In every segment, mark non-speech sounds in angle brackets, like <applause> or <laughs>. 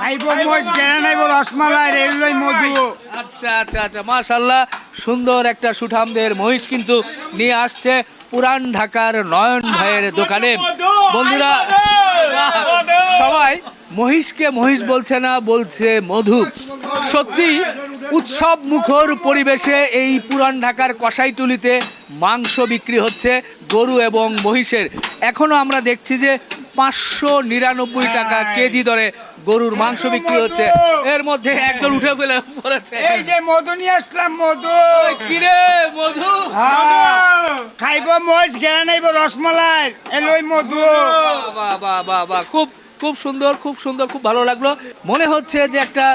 খাইব মহিষ গেড়ে নাইব রসমালাই রেলওয়ে মধু। আচ্ছা আচ্ছা আচ্ছা মাশাল্লাহ সুন্দর একটা সুঠামদের মহিষ কিন্তু নিয়ে আসছে পুরান ঢাকার নয়ন ভাইয়ের দোকানে। বন্ধুরা সবাই মহিষকে মহিষ বলছে না বলছে মধু। সত্যি উৎসব মুখর পরিবেশে এই পুরান ঢাকার কষাইটুলিতে মাংস বিক্রি হচ্ছে গরু এবং মহিষের। এখনও আমরা দেখছি যে পাঁচশো নিরানব্বই টাকা কেজি দরে গরুর মাংস বিক্রি হচ্ছে। এর মধ্যে একজন উঠে ফেলে পড়েছে। এই যে মধু নিয়ে আসলাম মধু! কিরে মধু। খাইব মহিষ গেড়ে নাইব রসমালাই এলই মধু! বাহ বাহ বাহ বাহ খুব খুব সুন্দর খুব সুন্দর খুব ভালো লাগল। মনে হচ্ছে যে একটা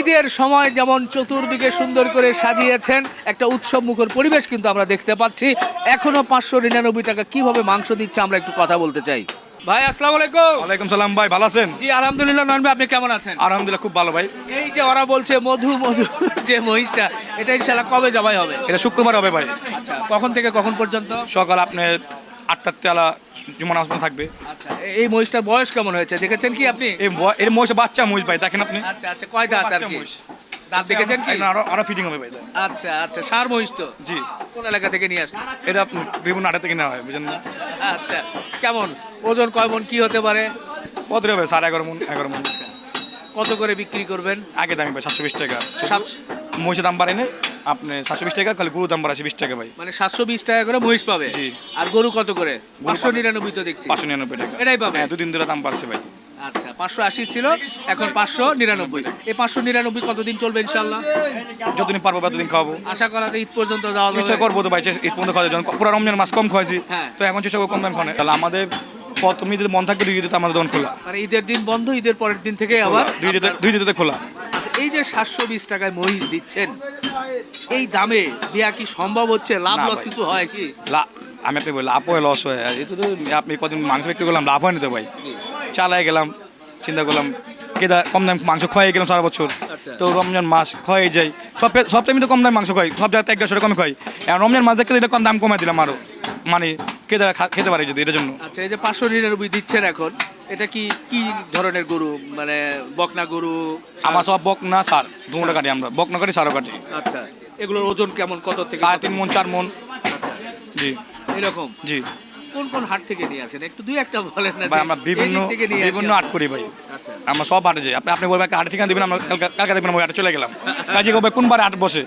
ঈদের সময় যেমন চতুর্দিকে সুন্দর করে সাজিয়েছেন একটা উৎসব মুখর পরিবেশ কিন্তু আমরা দেখতে পাচ্ছি। এখনও পাঁচশো নিরানব্বই টাকা কীভাবে মাংস দিচ্ছে আমরা একটু কথা বলতে চাই। ভাই আসসালামু আলাইকুম। ওয়ালাইকুম সালাম ভাই ভালো আছেন? জি আলহামদুলিল্লাহ নয়ন ভাই আপনি কেমন আছেন? আলহামদুলিল্লাহ খুব ভালো ভাই। এই যে ওরা বলছে মধু মধু যে মহিষটা এটা ইনশাল্লাহ কবে জবাই হবে? এটা শুক্রবার হবে ভাই। আচ্ছা কখন থেকে কখন পর্যন্ত? সকাল আপনার আটটার তেলা জুমান আসমান থাকবে। আচ্ছা এই মহিষটার বয়স কেমন হয়েছে? দেখেছেন কি আপনি? এই ব- এর মহিষ বাচ্চা মহিষ ভাই দেখেন আপনি। আচ্ছা আচ্ছা কয় দাঁত আর বাচ্চা কি মহিষ। দাঁত দেখেছেন কি? আরও আরও ফিটিং হবে ভাই আচ্ছা আচ্ছা সার মহিষ তো। জি। কোন এলাকা থেকে নিয়ে আসলেন? এটা বিভিন্ন থেকে নেওয়া হয় বুঝেন না? আচ্ছা কেমন? ওজন কয় মন? কি হতে পারে? কত হবে সাড়ে এগারো মন এগারো মন। কত করে বিক্রি করবেন? আগে দামি ভাই সাতশো বিশ টাকা। মহিষের দাম বাড়েনি আপনি সাতশো বিশ টাকা খালি গরুর দাম বাড়াছে বিশ টাকা ভাই। মানে সাতশো বিশ টাকা করে মহিষ পাবে? আর গরু কত করে? পাঁচশো নিরানব্বই তো দেখছি। পাঁচশো নিরানব্বই টাকা। এটাই পাবে? হ্যাঁ দুদিন ধরে দাম বাড়ছে ভাই। আচ্ছা পাঁচশো আশি ছিল এখন পাঁচশো নিরানব্বই। এই পাঁচশো নিরানব্বই কতদিন চলবে ইনশাল্লাহ যতদিন পারব ততদিন খাওয়াবো। আশা করা ঈদ পর্যন্ত যাওয়া চেষ্টা করব তো ভাই ঈদ পর্যন্ত খাওয়ার জন্য। পুরো রমজান মাস কম খাওয়াইছি। হ্যাঁ। তো এখন চেষ্টা করব কম দাম খাওয়ানো তাহলে আমাদের প্রথম ঈদের মন থাকবে দুই ঈদে তো আমাদের দোকান খোলা। মানে ঈদের দিন বন্ধ ঈদের পরের দিন থেকে আবার দুই ঈদে খোলা। আচ্ছা এই যে সাতশো বিশ টাকায় মহিষ দিচ্ছেন এই দামে দেয়া কি সম্ভব হচ্ছে? লাভ লস। কিছু হয় কি? আমি আপনি লাভ হয় লস হয়। তো আপনি কদিন মাংস বিক্রি করলাম লাভ হয় না তো ভাই। চালায় গেলাম চিন্তা করলাম কেদা কম দাম মাংস খাইয়ে গেলাম সারা বছর। আচ্ছা। তো রমজান মাস খাইয়ে যাই। সব সব টাইমে তো কম দামে মাংস খাই সব জায়গাতে এক দেড়শো কমে খাই এখন রমজান মাস দেখতে দিলে কম দাম কমাই দিলাম আরও। মানে কেদা খেতে পারে যদি এটার জন্য। আচ্ছা এই যে পাঁচশো নিরানব্বই দিচ্ছেন এখন এটা কি কি ধরনের গরু? মানে বকনা গরু? আমার সব বক না সার দুটো কাটি আমরা। বকনা কাটি সারও কাটি। আচ্ছা এগুলোর ওজন কেমন কত থেকে সাড়ে তিন মন চার মন। আচ্ছা। জি। এরকম? জি। কোন কোন হাট থেকে নিয়ে আসেন? একটু দুই একটা বলেন না ভাই আমরা বিভিন্ন বিভিন্ন। আর্ট করি ভাই। আচ্ছা। আমরা সব হাটে যাই। আপনি আপনি বলবেন হাটে ঠিকানা দেবেন আমরা কালকে- দেখবেন হাটে চলে গেলাম। কাজে কবে কোন বার হাট বসে?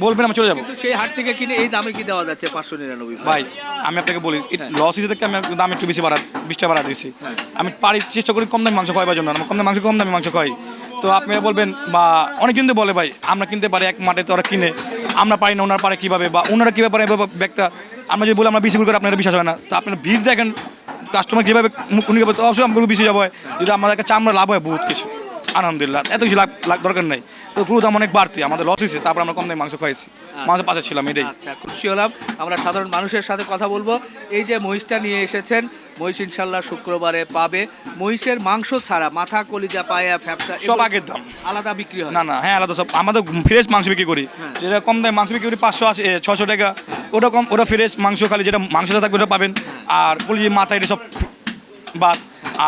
বলবেন আমরা চলে যাব। সেই হাট থেকে কিনে এই দামে কি দেওয়া যাচ্ছে? পাঁচশো নিরানব্বই ভাই আমি আপনাকে বলি লস হিসেবে থেকে আমি দাম একটু বেশি বাড়া বিশটা বাড়া দিয়েছি। আমি পারি চেষ্টা করি কম দামি মাংস খাওয়াবার জন্য। আমরা কম দামি মাংস কম দামি মাংস খাই। তো আপনি বলবেন বা অনেক কিন্তু বলে ভাই আমরা কিনতে পারি এক মাঠে তো ওরা কিনে। আমরা পারি না, ওনারা পারে কীভাবে বা ওনারা কীভাবে পারে ব্যাগটা আমরা যদি বলি আমরা বেশি করে আপনারা বিশ্বাস হয় না। তো আপনারা ভিড় দেখেন কাস্টমার কীভাবে উনি অবশ্যই আমরা বেশি যাব হয়, যদি আমাদের কাছে আমরা লাভ হয় বহুত কিছু। আলহামদুলিল্লাহ এত কিছু লাভ লাভ দরকার নেই। তো পুরো দাম অনেক বাড়তি আমাদের লস হয়েছে তারপর আমরা কম দামে মাংস খাইছি মাংস পাশে ছিলাম এটাই। আচ্ছা খুশি হলাম। আমরা সাধারণ মানুষের সাথে কথা বলব। এই যে মহিষটা নিয়ে এসেছেন মহিষ ইনশাল্লাহ শুক্রবারে পাবে। মহিষের মাংস ছাড়া মাথা কলিজা পায়া ফ্যাপসা সব আগের দাম। আলাদা বিক্রি হয়? না না হ্যাঁ আলাদা সব। আমাদের ফ্রেশ মাংস বিক্রি করি। হ্যাঁ। যেটা কম দামে মাংস বিক্রি করি পাঁচশো আছে ছশো টাকা। ওটা কম ওটা ফ্রেশ মাংস খালি যেটা মাংসটা থাকবে ওটা পাবেন। আর কলিজি মাথা এটা সব বাদ।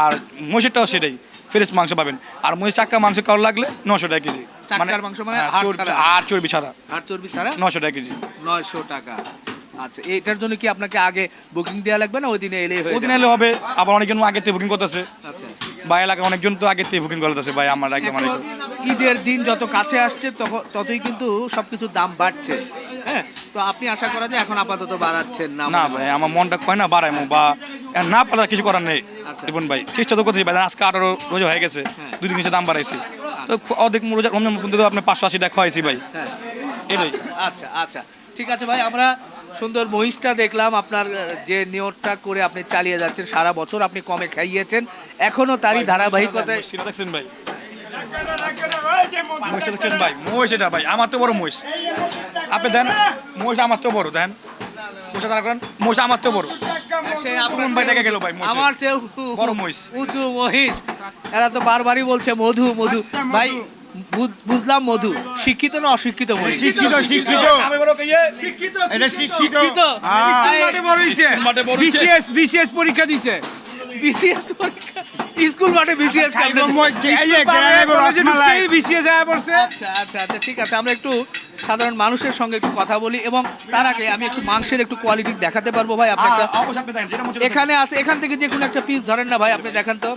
আর মহিষেরটাও সেটাই। ফ্রেশ মাংস পাবেন। আর মহিষ চাক্কা মাংস কারও লাগলে নশো টাকা কেজি। মানে মাংস মানে আর চর্বি- ছাড়া? আর চর্বি ছাড়া। নশো টাকা কেজি। নয়শো টাকা। আচ্ছা এটার জন্য কি আপনাকে আগে বুকিং দেওয়া লাগবে না ওই দিনে এলেই ওই দিনে? এলে হবে। আবার অনেকজন আগে থেকে বুকিং করতেছে। আচ্ছা। বা এলাকা অনেকজন তো আগে থেকে বুকিং করতেছে ভাই আমার আগে এখন ঈদের দিন যত কাছে আসছে ততই কিন্তু সবকিছুর দাম বাড়ছে। হ্যাঁ? তো আপনি আশা করা যায় এখন আপাতত বাড়াচ্ছেন না? না ভাই আমার মনটা কয় না বাড়ায় বা না পারা কিছু করার নেই। আচ্ছা। রিপন ভাই চেষ্টা তো করতেছি ভাই আজকে আঠারো রোজা হয়ে গেছে হ্যাঁ। দুই দিন নিচে দাম বাড়াইছি। তো অর্ধেক রোজা রমজান পর্যন্ত তো আপনি পাঁচশো আশি টাকা খাওয়াইছি ভাই। হ্যাঁ। এটাই। আচ্ছা আচ্ছা। ঠিক আছে ভাই আমরা সুন্দর মহিষটা দেখলাম আপনার যে নিয়তটা করে আপনি চালিয়ে যাচ্ছেন সারা বছর আপনি কমে খাইয়েছেন। এখনও তারই ধারাবাহিকতায় ভাই। মহিষটা দেখছেন ভাই মহিষ এটা ভাই আমার তো বড় মহিষ। আপনি দেন মহিষ আমার তো বড় দেন। মহিষটা দাঁড়া করেন মহিষ আমার তো বড়। সুমন ভাই ডেকে গেল ভাই আমার চেয়ে বড় মহিষ। উঁচু মহিষ। এরা তো বারবারই বলছে মধু মধু। আচ্ছা, ভাই বুঝলাম মধু। শিক্ষিত না অশিক্ষিত শিক্ষিত শিক্ষিত। আমি বড় ইয়ে? এটা শিক্ষিত। শিক্ষিত। হ্যাঁ। মাঠে বড়। বিসিএস বিসিএস পরীক্ষা দিছে। বিসিএস পরীক্ষা স্কুল মাঠে বিসিএস রসমালাই। বিসিএস পড়ছে। আচ্ছা আচ্ছা আচ্ছা ঠিক আছে আমরা একটু সাধারণ মানুষের সঙ্গে একটু কথা বলি এবং তার আগে আমি একটু মাংসের একটু কোয়ালিটি দেখাতে পারব ভাই আপনাকে। অবশ্যই আপনি দেখেন যেটা হচ্ছে এখানে আছে এখান থেকে যে কোনো একটা পিস ধরেন না ভাই আপনি দেখান তো।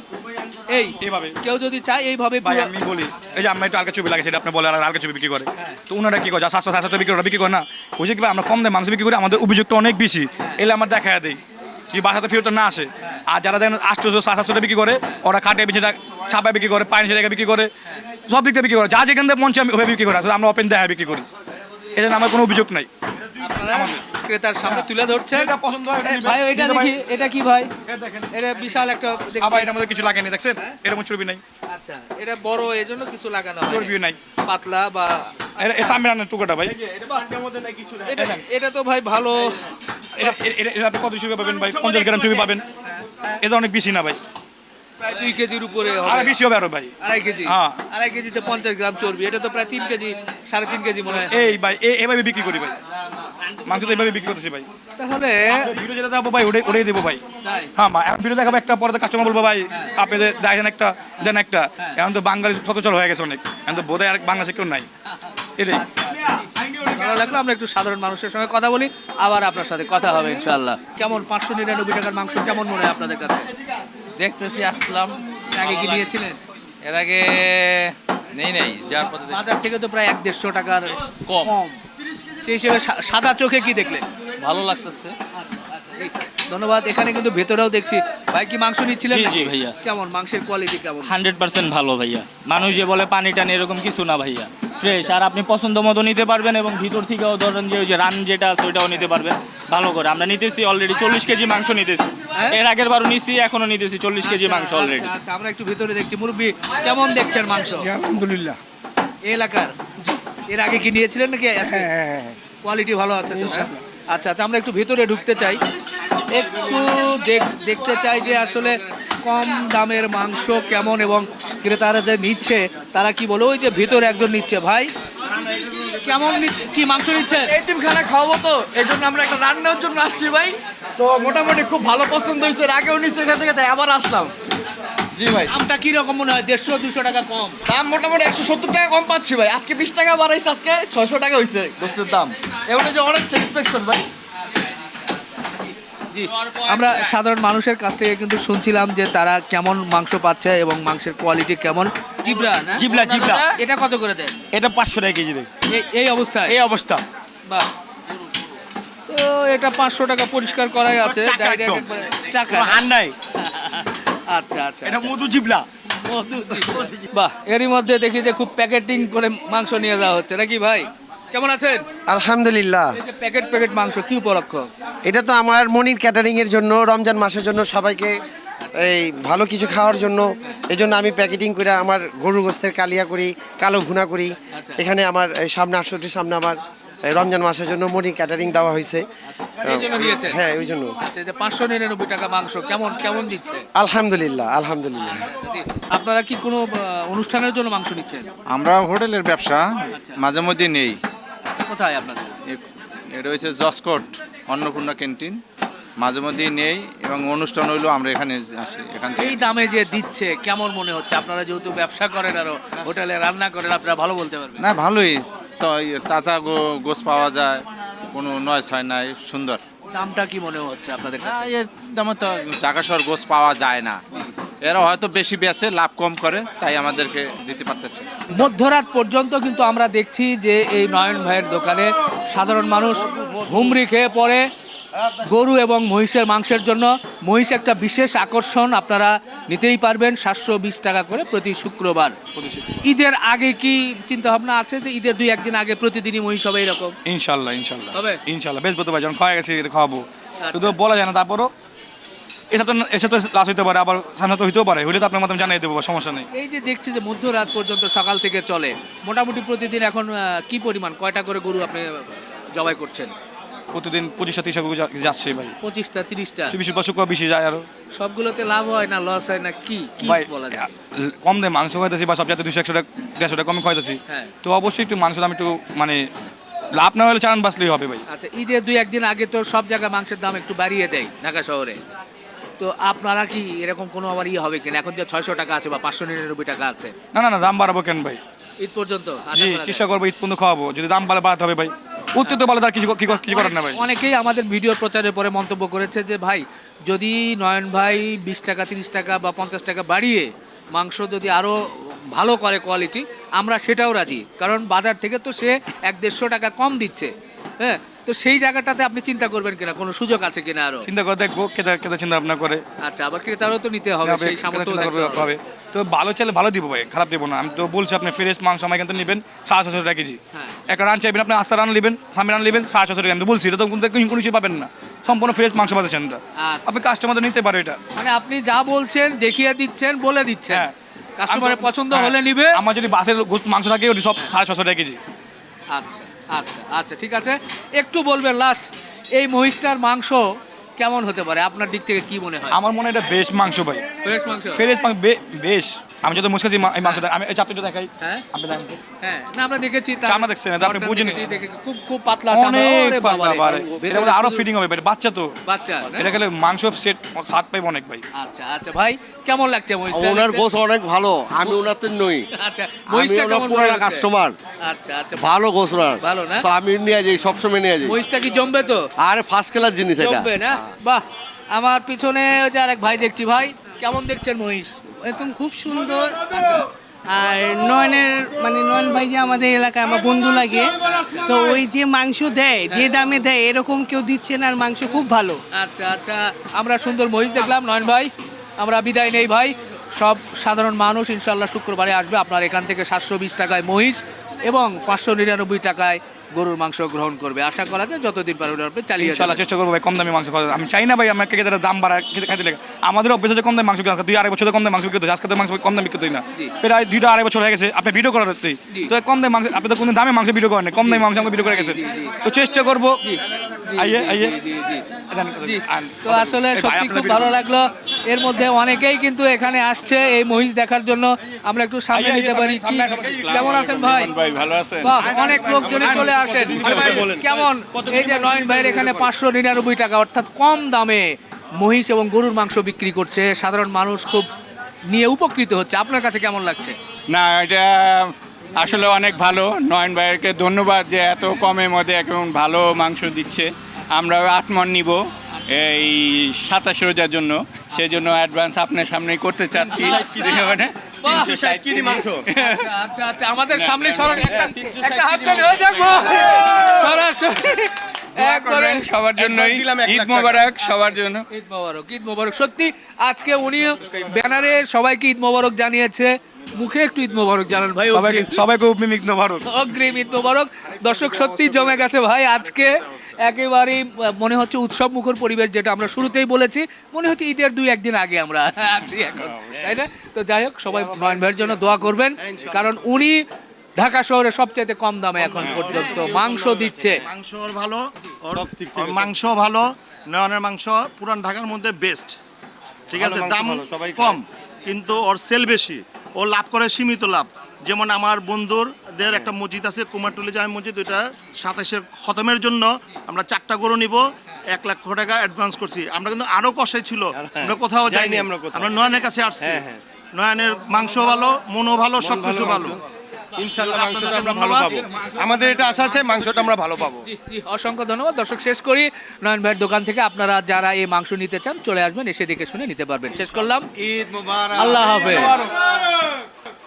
এই এইভাবে। কেউ যদি চায় এইভাবে ভাই আমি বলি এই যে আমরা একটু আলকা ছবি লাগে সেটা আপনি বলে আর আলকা ছবি বিক্রি করে। তো ওনারা কি করে যা সাতশো সাতশো বিক্রি করে বিক্রি করে না। ওই যে কি ভাই আমরা কম দামে মাংস বিক্রি করি আমাদের অভিযোগটা অনেক বেশি। এলে আমার দেখা দেয় কি বাসাতে ফেরত না আসে আর যারা দেখেন আটশোশো সাতশো বিক্রি করে ওরা খাটে বিছে ছাপায় বিক্রি করে পাঁচশো টাকা বিক্রি করে সব দিক থেকে বিক্রি করে। যা যেখান থেকে মঞ্চে আমি ওভাবে বিক্রি করে আসলে আমরা ওপেন দেখায় বিক্রি করি। এটা আমার কোনো অভিযোগ নাই। ক্রেতার সামনে তুলে ধরছেন। যেটা পছন্দ হয়। ভাই এটা দেখি এটা কি ভাই? দেখেন। এটা বিশাল একটা। আবার মধ্যে কিছু লাগেনি দেখছেন? এরকম চর্বি নাই। আচ্ছা এটা বড় এজন্য কিছু লাগানো হয়। চর্বিও নাই। পাতলা বা এটা সামনে টুকরোটা ভাই। এটা এটা তো ভাই ভালো এটা আপনি কত চর্বি পাবেন ভাই? পঞ্চাশ গ্রাম চর্বি পাবেন। এটা অনেক বেশি না ভাই। প্রায় দুই কেজির উপরে আর বেশি হবে আরও ভাই। আড়াই কেজি। হ্যাঁ। আড়াই কেজিতে পঞ্চাশ গ্রাম চর্বি। এটা তো প্রায় তিন কেজি সাড়ে তিন কেজি মনে হয়। এই ভাই এভাবে বিক্রি করি ভাই। মাংস তো এইভাবে বিক্রি করতেছি ভাই। তাহলে ভিডিও যেটা ভাই ওটাই ওটাই দেবো ভাই। হ্যাঁ মা এখন ভিডিও দেখাবো একটা পরে কাস্টমার বলব ভাই আপনি যে দেখেন একটা দেন একটা। এখন তো বাঙালি সচল হয়ে গেছে অনেক। এখন তো বোধহয় আর বাংলাদেশে কেউ নাই। এটাই। ভালো লাগল। আমরা একটু সাধারণ মানুষের সঙ্গে কথা বলি আবার আপনার সাথে কথা হবে ইনশাল্লাহ কেমন? পাঁচশো নিরানব্বই টাকার মাংস কেমন মনে হয় আপনাদের কাছে? দেখতেছি আসলাম। আগে কি নিয়েছিলেন? এর আগে নেই নেই যার বাজার থেকে তো প্রায় এক দেড়শো টাকার কম। সেই হিসেবে সাদা চোখে কি দেখলেন? ভালো লাগতেছে। ধন্যবাদ এখানে কিন্তু ভেতরেও দেখছি। ভাই কি মাংস নিচ্ছিলেন জি, জি, ভাইয়া। কেমন? মাংসের কোয়ালিটি কেমন? হান্ড্রেড পার্সেন্ট ভালো ভাইয়া। মানুষ যে বলে পানি টানি এরকম কিছু না ভাইয়া। ফ্রেশ আর আপনি পছন্দ মতো নিতে পারবেন এবং ভিতর থেকেও ধরেন যে ওই যে রান যেটা আছে ওইটাও নিতে পারবেন। ভালো করে। আমরা নিতেছি অলরেডি চল্লিশ কেজি মাংস নিতেছি। হ্যাঁ? এর আগের বারও নিচ্ছি এখনও নিতেছি চল্লিশ কেজি আচ্ছা, মাংস অলরেডি আচ্ছা, আচ্ছা আমরা একটু ভিতরে দেখছি। মুরব্বী কেমন দেখছেন মাংস? আলহামদুলিল্লাহ। এই এলাকার? এর আগে কি নিয়েছিলেন নাকি আজকে? হ্যাঁ কোয়ালিটি ভালো আছে তো? আচ্ছা আচ্ছা আমরা একটু ভিতরে ঢুকতে চাই। একটু দেখ- দেখতে চাই যে আসলে কম দামের মাংস কেমন এবং ক্রেতারা যে নিচ্ছে, তারা কি বলে? ওই যে ভিতরে একজন নিচ্ছে, ভাই। কেমন কি মাংস নিচ্ছেন এতিমখানা খাওয়াবো তো, এই জন্য আমরা একটা রান্নার জন্য আসছি ভাই। তো মোটামুটি খুব ভালো পছন্দ হয়েছে আগেও নিচ্ছে এখান থেকে, তাই আবার আসলাম। জি ভাই। দামটা কি রকম মনে হয়? দেড়শো দুশো টাকা কম। দাম মোটামুটি একশো সত্তর টাকা কম পাচ্ছি ভাই। আজকে বিশ টাকা বাড়াইছে আজকে ছয়শো টাকা হয়েছে গোস্তের দাম। যে অনেক স্যাটিসফ্যাকশন ভাই। জি আমরা সাধারণ মানুষের কাছ থেকে কিন্তু শুনছিলাম যে তারা কেমন মাংস পাচ্ছে এবং মাংসের কোয়ালিটি কেমন। জিবরা না? জিবলা জিবলা এটা কত করে দেন এটা পাঁচশো টাকা কেজি দেয়। এই এই অবস্থায়? এই অবস্থা। বাহ। তো এটা পাঁচশো টাকা পরিষ্কার করাই আছে চাকা direct একদম। একবারে। চাকা। কোনো হান নাই। আচ্ছা আচ্ছা এটা আচ্ছা। মধু জিবলা। বাহ এরই মধ্যে দেখি যে খুব প্যাকেটিং করে মাংস নিয়ে যাওয়া হচ্ছে নাকি ভাই? কেমন আছেন? আলহামদুলিল্লাহ। প্যাকেট প্যাকেট মাংস কি উপলক্ষ? এটা তো আমার মনির ক্যাটারিং এর জন্য রমজান মাসের জন্য সবাইকে এই ভালো কিছু খাওয়ার জন্য। এই জন্য আমি প্যাকেটিং করে আমার গরু গোস্তের কালিয়া করি কালো ভুনা করি। আচ্ছা। এখানে আমার এই সামনে আটষট্টির সামনে আমার রমজান মাসের জন্য মনির ক্যাটারিং দেওয়া হয়েছে। এই জন্য নিয়েছেন? হ্যাঁ ওই জন্য। আচ্ছা এই যে পাঁচশো নিরানব্বই টাকা মাংস কেমন কেমন দিচ্ছে? আলহামদুলিল্লাহ আলহামদুলিল্লাহ। আপনারা কি কোনো অনুষ্ঠানের জন্য মাংস নিচ্ছেন? আমরা হোটেলের ব্যবসা মাঝে মধ্যে নেই। কোথায় আপনাদের? এটা হচ্ছে জসকোট অন্নপূর্ণা ক্যান্টিন। মাঝে মধ্যেই নেই এবং অনুষ্ঠান হইলেও আমরা এখানে আসি এখান এই দামে যে দিচ্ছে কেমন মনে হচ্ছে? আপনারা যেহেতু ব্যবসা করেন আরও হোটেলে রান্না করেন আপনারা ভালো বলতে পারবেন। না ভালোই। তাজা গোস পাওয়া যায় কোনো নয় ছয় নাই সুন্দর। দামটা কি মনে হচ্ছে আপনাদের কাছে? এর দামে তো টাকা সর গোস পাওয়া যায় না। এরা হয়তো বেশি বেছে লাভ কম করে তাই আমাদেরকে দিতে পারতেছে। মধ্যরাত পর্যন্ত কিন্তু আমরা দেখছি যে এই নয়ন ভাইয়ের দোকানে সাধারণ মানুষ হুমড়ি খেয়ে পড়ে গরু এবং মহিষের মাংসের জন্য মহিষ একটা বিশেষ আকর্ষণ আপনারা নিতেই পারবেন সাতশো বিশ টাকা করে প্রতি শুক্রবার। ঈদের আগে কি চিন্তা ভাবনা আছে যে ঈদের দুই একদিন আগে প্রতিদিনই মহিষ হবে এরকম? ইনশাল্লাহ ইনশাল্লাহ। হবে? ইনশাল্লাহ বেশ বলতে ভাই যখন খাওয়া গেছে এটা খাওয়াবো। শুধু বলা যায় না তারপরও এসব তো এসব তো লাশ হইতে পারে আবার সামনে হইতেও পারে হইলে তো আপনার মাধ্যমে জানিয়ে দেবো সমস্যা নেই। এই যে দেখছি যে মধ্যরাত পর্যন্ত সকাল থেকে চলে মোটামুটি প্রতিদিন এখন কি পরিমাণ কয়টা করে গরু আপনি জবাই করছেন? প্রতিদিন পঁচিশটা তিরিশ যাচ্ছে ভাই। পঁচিশটা তিরিশটা। বেশি বা শুক্র বেশি যায় আরও? সবগুলোতে লাভ হয় না লস হয় না কি কি ভাই বলা যায়? কম দামে মাংস খাইতেছি বা সব জাতীয় দুশো একশো টাকা দেড়শো টাকা কমে খাইতেছি। হ্যাঁ। তো অবশ্যই একটু মাংস দাম একটু মানে লাভ না হলে চালান বাঁচলেই হবে ভাই। আচ্ছা ঈদের দুই একদিন আগে তো সব জায়গায় মাংসের দাম একটু বাড়িয়ে দেয় ঢাকা শহরে। তো আপনারা কি এরকম কোনো আবার ইয়ে হবে কিনা? এখন যে ছয়শো টাকা আছে বা পাঁচশো নিরানব্বই টাকা আছে। না না না দাম বাড়াবো কেন ভাই? ঈদ পর্যন্ত আশা জি করা যায়? চেষ্টা করব ঈদ পর্যন্ত খাওয়াবো। যদি দাম বাড়ে বাড়াতে হবে ভাই। উত্তর তো বলে তার কিছু কিছু করার না ভাই। অনেকেই আমাদের ভিডিও প্রচারের পরে মন্তব্য করেছে যে, ভাই, যদি নয়ন ভাই বিশ টাকা, তিরিশ টাকা বা পঞ্চাশ টাকা বাড়িয়ে মাংস যদি আরও ভালো করে কোয়ালিটি আমরা সেটাও রাজি। কারণ বাজার থেকে তো সে এক দেড়শো টাকা কম দিচ্ছে। হ্যাঁ তো সেই জায়গাটাতে আপনি চিন্তা করবেন কিনা? কোনো সুযোগ আছে কিনা আরও? চিন্তা করে দেখব কেতা কেতা চিন্তা ভাবনা করে। আচ্ছা আবার ক্রেতারও তো নিতে হবে সেই সামর্থ্য থাকতে হবে। হবে। তো ভালো চাইলে ভালো দিব ভাই খারাপ দিব না। আমি তো বলছি আপনি ফ্রেশ মাংস আমার এখান থেকে নেবেন সাড়ে ছশো টাকা কেজি। হ্যাঁ। একটা রান চাইবেন আপনি আস্তা রান নেবেন সামনে রান নেবেন সাড়ে ছশো টাকা। আমি তো বলছি এটা তো কোনো কোনো কিছু পাবেন না। সম্পূর্ণ ফ্রেশ মাংস পাচ্ছেন এটা। আচ্ছা। আপনি কাস্টমার নিতে পারে এটা। মানে আপনি যা বলছেন দেখিয়ে দিচ্ছেন বলে দিচ্ছেন। হ্যাঁ। কাস্টমারের আমি তো- পছন্দ হ্যাঁ, হলে নিবে। আমার যদি বাসের গোস্ত মাংস থাকে ওটি সব সাড়ে ছশো টাকা কেজি। আচ্ছা। আচ্ছা আচ্ছা ঠিক আছে। একটু বলবেন লাস্ট এই মহিষটার মাংস কেমন হতে পারে? আপনার দিক থেকে কি মনে হয়? আমার মনে হয় এটা বেশ মাংস ভাই। ফ্রেশ মাংস? ফ্রেশ মাংস বেশ। আমি যত মুসকাছি এই মাংস আমি এই চাপটা দেখাই। হ্যাঁ? আপনি দেখেন হ্যাঁ। না আমরা দেখেছি তার- চামড়া দেখছেন, এটা আপনি বুঝেন। খুব খুব পাতলা চামড়া অনেক ওরে পাতলা বাবারে। বারে এটার মধ্যে আরও ফিটিং হবে ভাই, বাচ্চা তো। বাচ্চা এটা খেলে মাংস সেট স্বাদ পাইব অনেক ভাই। আচ্ছা আচ্ছা। ভাই কেমন লাগছে মহিষটা ওনার? গোছ অনেক ভালো। আমি ওনাতে নই। আচ্ছা মহিষটা ওনার কেমন মনে হচ্ছে? কাস্টমার আচ্ছা আচ্ছা। ভালো গোছ ওনার। ভালো না? So আমি নিয়ে যাই সবসময় নিয়ে যাই। মহিষটা কি জমবে তো? আরে ফার্স্ট ক্লাস জিনিস এটা। জমবে না? বাহ আমার পিছনে ওই যে আরেক ভাই দেখছি ভাই। কেমন দেখছেন মহিষ একদম খুব সুন্দর। আর নয়নের মানে নয়ন ভাই যে আমাদের এলাকায় আমার বন্ধু লাগে তো ওই যে মাংস দেয় যে দামে দেয় এরকম কেউ দিচ্ছে না আর মাংস খুব ভালো। আচ্ছা আচ্ছা আমরা সুন্দর মহিষ দেখলাম নয়ন ভাই। আমরা বিদায় নেই ভাই। সব সাধারণ মানুষ ইনশাল্লাহ শুক্রবারে আসবে। আপনার এখান থেকে সাতশো বিশ টাকায় মহিষ এবং পাঁচশো নিরানব্বই টাকায় গরুর মাংস গ্রহণ করবে। আশা করা যায় যতদিন পারবেন আপনি চালিয়ে যাবেন। চেষ্টা করব ভাই কম দামি মাংস খাওয়া আমি চাই না ভাই আমাকে খেতে দাম বাড়া খেতে খাইতে লেগে। আমাদের অভ্যেস কম দামি মাংস করা। দুই আড়াই বছর ধরে কম দামি মাংস বিক্রি হতো। আজকে তো মাংস কম দামি বিক্রি না। প্রায় দুইটা আড়াই বছর হয়ে গেছে। আপনি ভিডিও করার। তো কম দামি মাংস আপনি তো কোনো দামে মাংস ভিডিও করেন কম দামি মাংস আমাকে ভিডিও করে গেছে। তো চেষ্টা করব। আইয়ে আইয়ে। তো আসলে সত্যি খুব ভালো লাগল। এর মধ্যে অনেকেই কিন্তু এখানে আসছে এই মহিষ দেখার জন্য। আমরা একটু সামনে নিতে পারি। কি কেমন আছেন ভাই? ভাই ভালো আছেন। অনেক লোকজনই চলে আসেন। কেমন? এই যে নয়ন ভাইয়ের এখানে পাঁচশো নিরানব্বই টাকা অর্থাৎ কম দামে মহিষ এবং গরুর মাংস বিক্রি করছে। সাধারণ মানুষ খুব নিয়ে উপকৃত হচ্ছে। আপনার কাছে কেমন লাগছে? না এটা আসলে অনেক ভালো। নয়ন ভাইয়েরকে ধন্যবাদ যে এত কমের মধ্যে এখন ভালো মাংস দিচ্ছে। আমরা আট মন নিব এই সাতাশ রোজার জন্য। সেই জন্য অ্যাডভান্স আপনার সামনেই করতে চাচ্ছি। মানে মাংস। আচ্ছা আচ্ছা আচ্ছা আমাদের সামনে সরক একটা একটা হাত তালি হয়ে যাক সরাসরি করবেন সবার জন্যই। এক লাখ ঈদ মোবারক সবার জন্য। ঈদ মোবারক ঈদ মোবারক। সত্যি আজকে উনি ব্যানারে সবাইকে ঈদ মোবারক জানিয়েছে। মুখে একটু ঈদ মোবারক জানান ভাই সবাইকে অগ্রিম ঈদ মোবারক। দর্শক সত্যি জমে গেছে ভাই আজকে। একেবারেই মনে হচ্ছে উৎসব মুখর পরিবেশ যেটা আমরা শুরুতেই বলেছি। মনে হচ্ছে ঈদের দুই একদিন আগে আমরা <laughs> আছি এখন তাই না? তো যাই হোক সবাই নয়ন ভাইয়ের জন্য দোয়া করবেন কারণ উনি ঢাকা শহরে সবচাইতে কম দামে এখন পর্যন্ত মাংস দিচ্ছে। মাংস ওর ভালো মাংস ভালো নয়নের মাংস পুরান ঢাকার মধ্যে বেস্ট ঠিক আছে দাম সবাই কম কিন্তু ওর সেল বেশি ও লাভ করে সীমিত লাভ। যেমন আমার বন্ধুরদের একটা মসজিদ আছে কুমারটুলি জামে মসজিদ ওইটা সাতাশের খতমের জন্য আমরা চারটা গরু নিব এক লক্ষ টাকা অ্যাডভান্স করছি। আমরা কিন্তু আরও কষাই ছিল আমরা কোথাও যাইনি আমরা আমরা নয়নের কাছে আসছি। হ্যাঁ, হ্যাঁ। নয়নের মাংস ভালো মনও ভালো সব কিছু ভালো ইনশাল্লাহ মাংসটা আমরা ভালো পাবো। আমাদের এটা আশা আছে মাংসটা আমরা ভালো পাবো। জি জি অসংখ্য ধন্যবাদ। দর্শক শেষ করি। নয়ন ভাইয়ের দোকান থেকে আপনারা যারা এই মাংস নিতে চান চলে আসবেন এসে দেখে শুনে নিতে পারবেন। শেষ করলাম। ঈদ মুবারক। আল্লাহ হাফেজ।